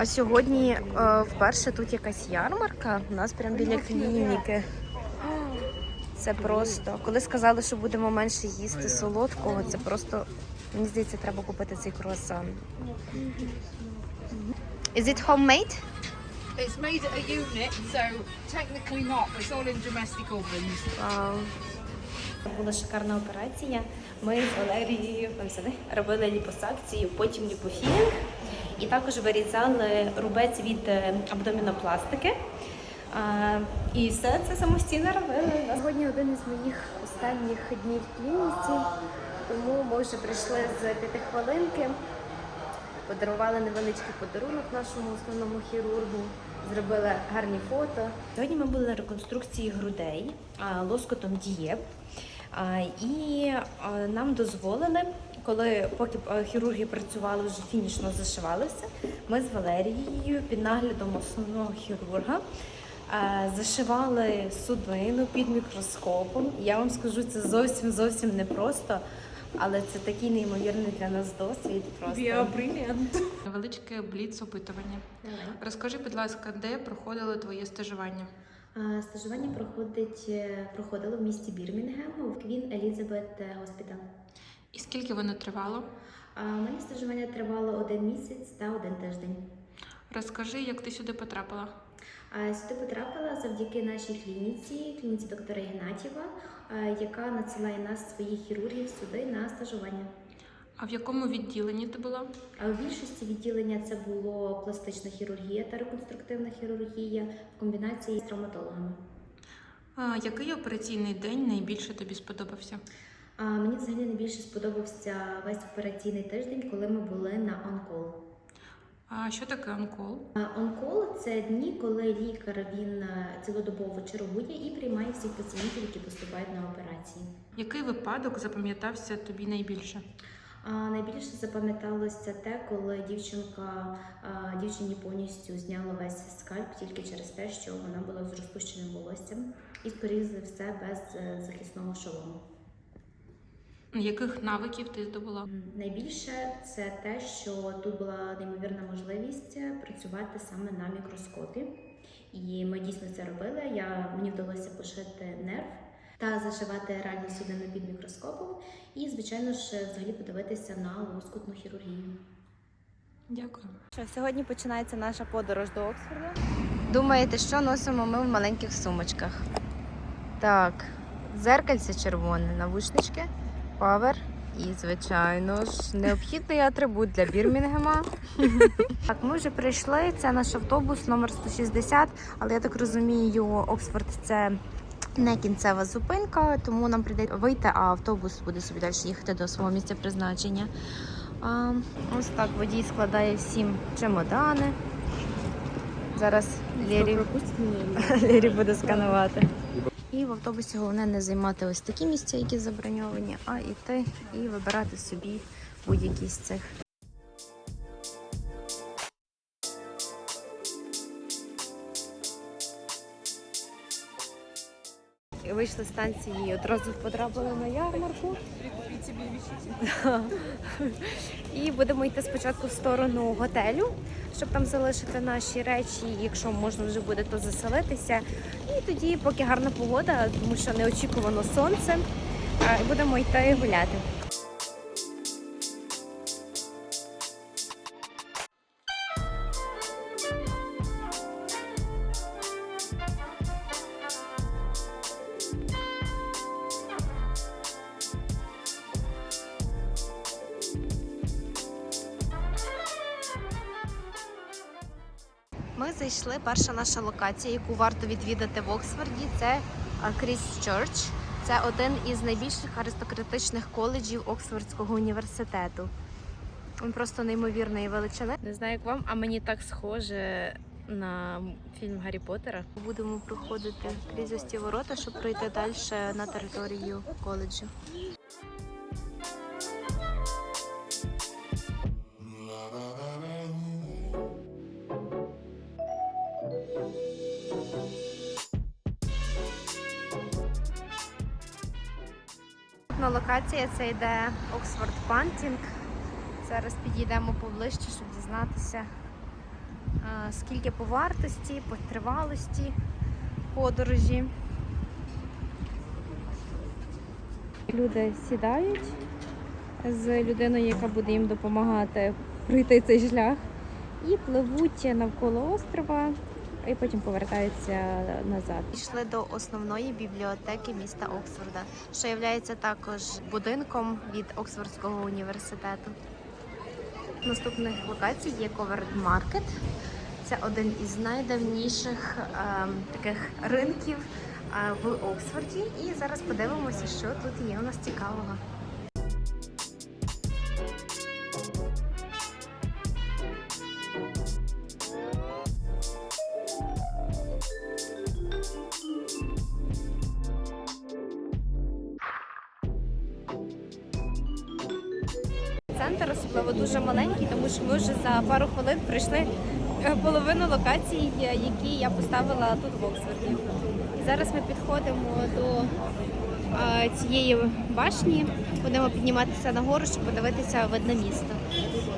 А сьогодні е, вперше тут якась ярмарка. У нас прямо біля клініки. Це просто. Коли сказали, що будемо менше їсти солодкого, це просто. Мені здається, треба купити цей круасан. Is it homemade? It's made at a unit, so technically not. It's all in domestic ovens. Вау. Була шикарна операція. Ми з Валерією робили ліпосакцію, потім ліпофілінг. І також вирізали рубець від е, абдомінопластики. І все це самостійно робили. Сьогодні один із моїх останніх днів в клініці, тому ми вже прийшли з п'ятихвилинки. Подарували невеличкий подарунок нашому основному хірургу, зробили гарні фото. Сьогодні ми були на реконструкції грудей лоскотом Дієб. І нам дозволили, коли поки хірурги працювали, вже фінішно зашивалися, ми з Валерією під наглядом основного хірурга зашивали судину під мікроскопом. Я вам скажу, це зовсім зовсім непросто, але це такий неймовірний для нас досвід. Просто Невеличке бліц опитування. Розкажи, будь ласка, де проходило твоє стажування? А, Стажування проходить е, проходило в місті Бірмінгем в Квін Елізабет Госпітал. І скільки воно тривало? А мене стажування тривало один місяць та один тиждень. Розкажи, як ти сюди потрапила? А Сюди потрапила завдяки нашій клініці, клініці доктора Ігнатєва, яка надсилає нас своїх хірургів сюди на стажування. А в якому відділенні ти була? А в більшості відділення це було пластична хірургія та реконструктивна хірургія в комбінації з травматологами. А, який операційний день найбільше тобі сподобався? А мені взагалі найбільше сподобався весь операційний тиждень, коли ми були на онкол. А що таке онкол? Онкол це дні, коли лікар він е, цілодобово чергує і приймає всіх пацієнтів, які поступають на операції. Який випадок запам'ятався тобі найбільше? А найбільше запам'яталося те, коли дівчинка а, дівчині повністю зняла весь скальп тільки через те, що вона була з розпущеним волоссям і, скоріше за все, без е, захисного шолому. Яких навиків ти здобула? Найбільше це те, що тут була неймовірна можливість е, працювати саме на мікроскопі. І ми дійсно це робили. Я, мені вдалося пошити нерв та зашивати реальну судину під мікроскопом. І, звичайно ж, взагалі подивитися на лоскутну хірургію. Дякую. Що сьогодні починається наша подорож до Оксфорда. Думаєте, що носимо ми в маленьких сумочках? Так, дзеркальце червоне, навушнички, павер і, звичайно ж, необхідний атрибут для Бірмінгема. Так, ми вже прийшли. Це наш автобус номер 160, але я так розумію, Оксфорд це. Не кінцева зупинка, тому нам прийде вийти, а автобус буде собі далі їхати до свого місця призначення. А, ось так водій складає всім чемодани. Зараз Лєрі, Лєрі буде сканувати. І в автобусі головне не займати ось такі місця, які заброньовані, а йти і вибирати собі будь-які з цих. Вийшли з станції і одразу потрапили на ярмарку. І будемо йти спочатку в сторону готелю, щоб там залишити наші речі. Якщо можна вже буде, то заселитися. І тоді, поки гарна погода, тому що неочікувано сонце, і будемо йти гуляти. Ми зайшли. Перша наша локація, яку варто відвідати в Оксфорді, це Кріс Church. Це один із найбільших аристократичних коледжів Оксфордського університету. Він просто неймовірної величини. Не знаю, як вам, а мені так схоже на фільм Гаррі Поттера. Будемо проходити крізь ось ті ворота, щоб пройти далі на територію коледжу. Наступна локація це йде Оксфорд Пантінг. Зараз підійдемо поближче, щоб дізнатися, скільки по вартості, по тривалості подорожі. Люди сідають з людиною, яка буде їм допомагати пройти цей шлях, і пливуть навколо острова, і потім повертаються назад. Пішли до основної бібліотеки міста Оксфорда, що є також будинком від Оксфордського університету. Наступних локацій є Covered Market. Це один із найдавніших ем, таких ринків е, в Оксфорді. І зараз подивимося, що тут є у нас цікавого. Хвилин пройшли е, половину локацій, е, які я поставила тут в Оксфорді. І зараз ми підходимо до е, цієї башні, будемо підніматися нагору, щоб подивитися видне місто.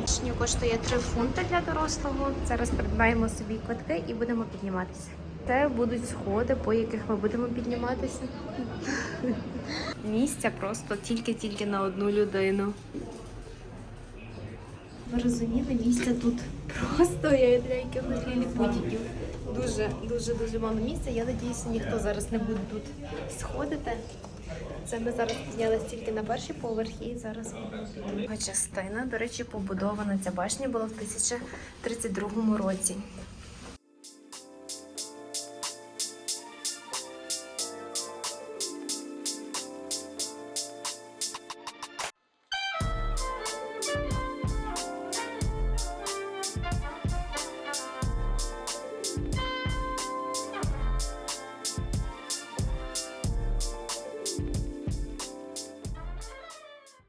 Башня коштує 3 фунти для дорослого. Зараз придбаємо собі квитки і будемо підніматися. Це будуть сходи, по яких ми будемо підніматися. Місця просто тільки-тільки на одну людину. Ви розуміли, місця тут просто я для якихось ліліпутіків. Дуже, дуже, дуже мало місця. Я надіюся, ніхто зараз не буде тут сходити. Це ми зараз піднялися тільки на перший поверх і зараз друга частина. До речі, побудована ця башня була в 1032 році.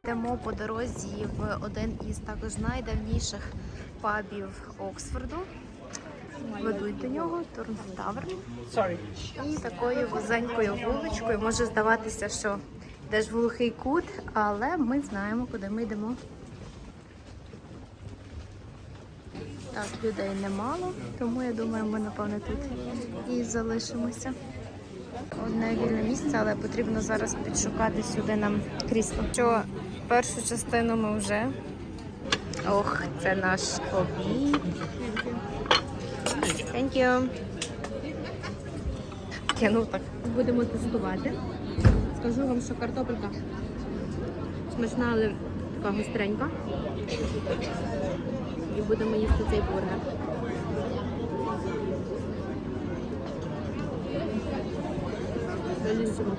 Йдемо по дорозі в один із також найдавніших пабів Оксфорду. Ведуть до нього Торнтавер. І такою вузенькою вуличкою може здаватися, що йдеш в глухий кут, але ми знаємо, куди ми йдемо. Так, людей немало, тому я думаю, ми напевно тут і залишимося. Одне вільне місце, але потрібно зараз підшукати сюди нам крісло. Що першу частину ми вже. Ох, це наш обід. Thank you. Ну так. Будемо тестувати. Скажу вам, що картопелька смачна, але така гостренька. І будемо їсти цей бургер. Белісимо.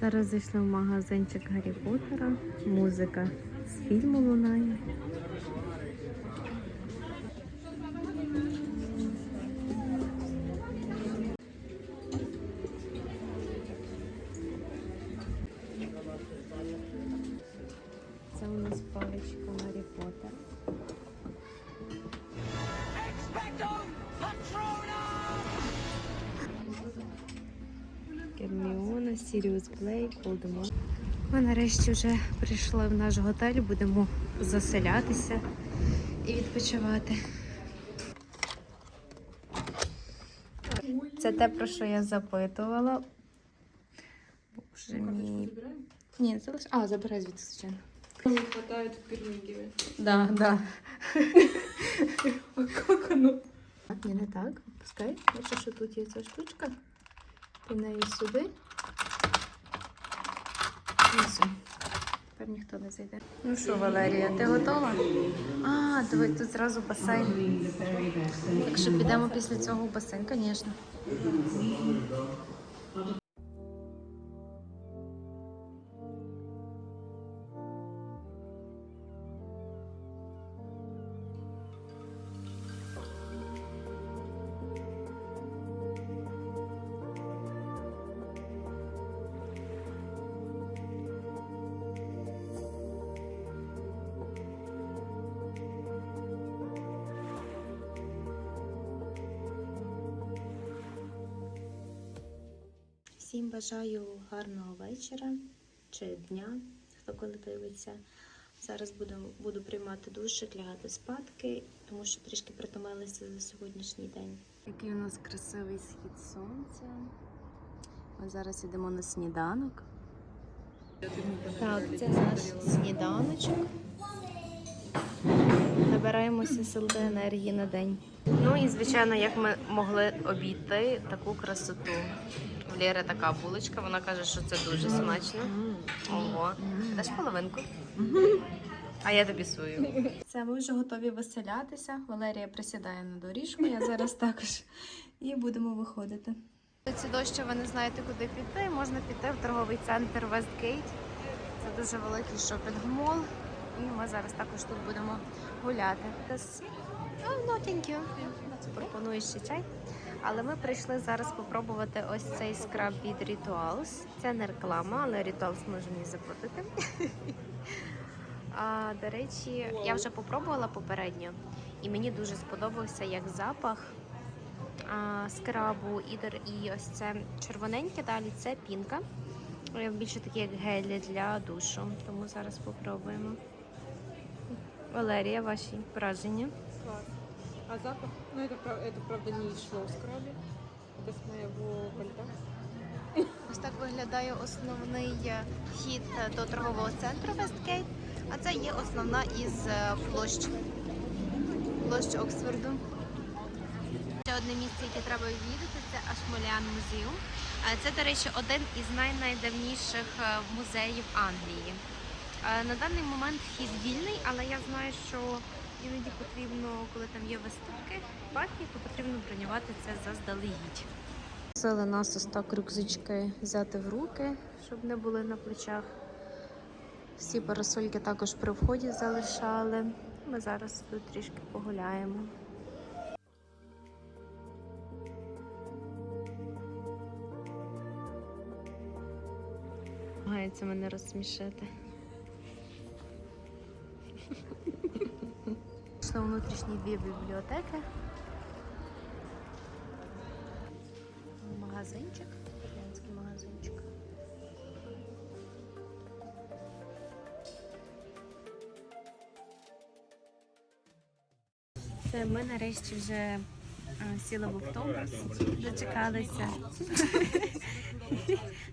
Зараз зайшли в магазинчик Гаррі Поттера. Музика з фільму лунає. Це у нас паличка Гаррі Поттера. Герміона, Сіріус Блейк, Волдеморт. Ми нарешті вже прийшли в наш готель, будемо заселятися і відпочивати. Це те, про що я запитувала. Боже мій. Ні, це лише. А, забирай звідси, звичайно. Не хватает пирники. Да, да. А как оно? Ні, не так. Пускай. Бачиш, що тут є ця штучка. Ти нею сюди. І все. Тепер ніхто не зайде. Ну що, Валерія, ти готова? А, давай тут зразу басейн. Так що підемо після цього в басейн, звісно. Всім бажаю гарного вечора чи дня, хто коли дивиться. Зараз буду, буду приймати душик, лягати спадки, тому що трішки притомилася за сьогоднішній день. Який у нас красивий схід сонця. Ми зараз йдемо на сніданок. Так, це наш сніданочок. Набираємося сил та енергії на день. Ну і звичайно, як ми могли обійти таку красоту. В Лєри така булочка, вона каже, що це дуже смачно. Ого, даш половинку. А я тобі свою. Це ми вже готові веселятися. Валерія присідає на доріжку, я зараз також. І будемо виходити. Ці дощі ви не знаєте, куди піти. Можна піти в торговий центр Вестгейт. Це дуже великий шопінг-мол. І ми зараз також тут будемо гуляти. Oh, no, thank you. Пропоную ще чай. Але ми прийшли зараз спробувати ось цей скраб від Rituals. Це не реклама, але Rituals може мені заплатити. А, до речі, я вже попробувала попередньо, і мені дуже сподобався як запах а, скрабу і ось це червоненьке далі це пінка. Е, Більше такі як гелі для душу. Тому зараз попробуємо. Валерія, ваші враження. Клас. А запах? Ну, это, прав- это правда не йшло в скрабі. Это з моєго пальта. Ось так виглядає основний е, вхід е, до торгового центру Вестгейт. А це є основна із е, площ, площ Оксфорду. Ще одне місце, яке треба відвідати, це Ашмолян музеум. Е, Це, до речі, один із най-найдавніших е, музеїв Англії. Е, На даний момент вхід вільний, але я знаю, що іноді потрібно, коли там є виставки, парки, то потрібно бронювати це заздалегідь. Просили нас ось так рюкзачки взяти в руки, щоб не були на плечах. Всі парасольки також при вході залишали. Ми зараз тут трішки погуляємо. Намагається мене розсмішити. Пішли у внутрішні дві бібліотеки. Магазинчик, італійський магазинчик. Це ми нарешті вже е, сіли в автобус, дочекалися.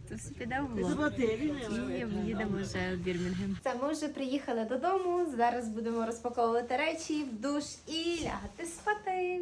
То все піде в влог. І їдемо вже в Бірмінгем. Це ми вже приїхали додому. Зараз будемо розпаковувати речі в душ і лягати спати.